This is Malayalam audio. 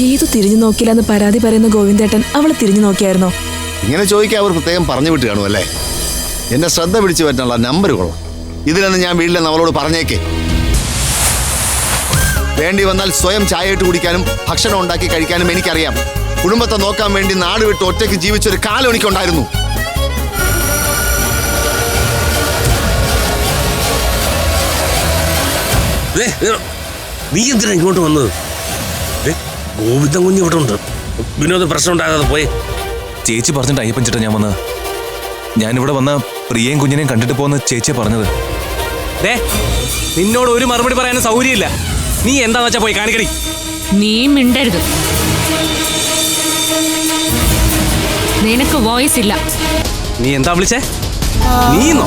ഗീതു തിരിഞ്ഞു നോക്കില്ല എന്ന് പരാതി പറയുന്ന ഗോവിന്ദേട്ടൻ അവളെ തിരിഞ്ഞു നോക്കിയായിരുന്നോ? ഇങ്ങനെ ചോദിക്കാൻ അവർ പ്രത്യേകം പറഞ്ഞു വിട്ട് കാണുമല്ലേ എന്നെ ശ്രദ്ധ പിടിച്ചു പറ്റാനുള്ള നമ്പർ കൊള്ളാം. ഇതിലൊന്നും ഞാൻ വീട്ടിലെന്ന് അവളോട് പറഞ്ഞേക്കേ. വേണ്ടി വന്നാൽ സ്വയം ചായ ഇട്ട് കുടിക്കാനും ഭക്ഷണം ഉണ്ടാക്കി കഴിക്കാനും എനിക്കറിയാം. കുടുംബത്തെ നോക്കാൻ വേണ്ടി നാട് വിട്ട് ഒറ്റയ്ക്ക് ജീവിച്ചൊരു കാലം എനിക്കുണ്ടായിരുന്നു. നീ എന്തിനാ ഇങ്ങോട്ട് വന്നത്? ഗോവിന്ദൻ കുഞ്ഞ് ഇവിടെ ഉണ്ട് വിനോദ പ്രശ്നം ഉണ്ടാകാതെ പോയി. ചേച്ചി പറഞ്ഞിട്ട് അയ്യപ്പൻ ചേട്ടാ ഞാൻ വന്നത്. ഞാനിവിടെ വന്ന പ്രിയയും കുഞ്ഞിനെയും കണ്ടിട്ട് പോകുന്ന ചേച്ചിയെ പറഞ്ഞത്. ദേ നിന്നോട് ഒരു മറുപടി പറയാൻ സൗകര്യമില്ല. നീ എന്താന്ന് വെച്ചാ പോയി കാണിക്കടി. നീ മിണ്ടരുത്. നിനക്ക് വോയിസ് ഇല്ല. നീ എന്താ വിളിച്ചേ? നീന്നോ?